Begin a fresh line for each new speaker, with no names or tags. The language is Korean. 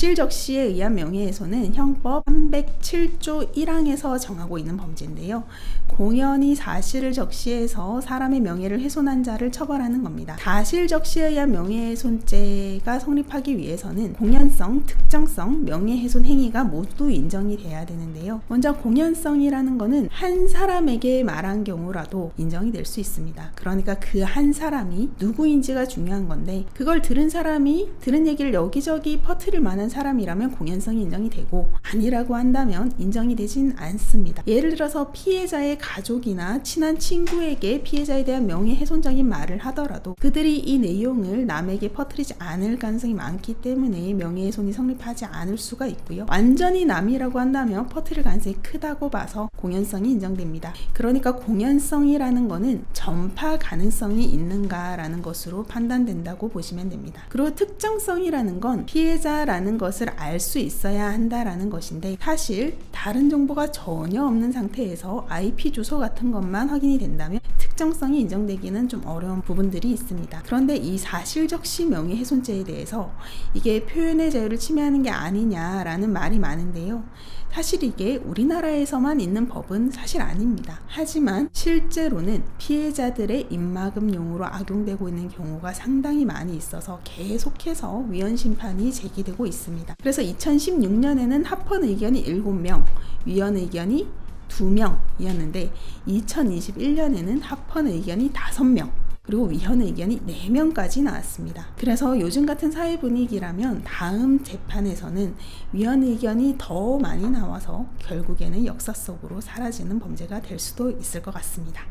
사실적시에 의한 명예훼손은 형법 307조 1항에서 정하고 있는 범죄인데요. 공연히 사실을 적시해서 사람의 명예를 훼손한 자를 처벌하는 겁니다. 사실적시에 의한 명예훼손죄가 성립하기 위해서는 공연성, 특정성, 명예훼손 행위가 모두 인정이 돼야 되는데요. 먼저 공연성이라는 거는 한 사람에게 말한 경우라도 인정이 될 수 있습니다. 그러니까 그 한 사람이 누구인지가 중요한 건데 그걸 들은 사람이 들은 얘기를 여기저기 퍼뜨릴 만한 사람이라면 공연성이 인정이 되고 아니라고 한다면 인정이 되진 않습니다. 예를 들어서 피해자의 가족이나 친한 친구에게 피해자에 대한 명예훼손적인 말을 하더라도 그들이 이 내용을 남에게 퍼뜨리지 않을 가능성이 많기 때문에 명예훼손이 성립하지 않을 수가 있고요. 완전히 남이라고 한다면 퍼뜨릴 가능성이 크다고 봐서 공연성이 인정됩니다. 그러니까 공연성이라는 거는 전파 가능성이 있는가라는 것으로 판단된다고 보시면 됩니다. 그리고 특정성이라는 건 피해자 라는 것을 알 수 있어야 한다라는 것인데 사실 다른 정보가 전혀 없는 상태에서 IP 주소 같은 것만 확인이 된다면 특정성이 인정되기는 좀 어려운 부분들이 있습니다. 그런데 이 사실적시 명예훼손죄에 대해서 이게 표현의 자유를 침해하는 게 아니냐라는 말이 많은데요. 사실 이게 우리나라에서만 있는 법은 사실 아닙니다. 하지만 실제로는 피해자들의 입막음용으로 악용되고 있는 경우가 상당히 많이 있어서 계속해서 위헌 심판이 제기되고 있습니다. 그래서 2016년에는 합헌 의견이 7명, 위헌 의견이 2명이었는데 2021년에는 합헌 의견이 5명, 그리고 위헌 의견이 4명까지 나왔습니다. 그래서 요즘 같은 사회 분위기라면 다음 재판에서는 위헌 의견이 더 많이 나와서 결국에는 역사 속으로 사라지는 범죄가 될 수도 있을 것 같습니다.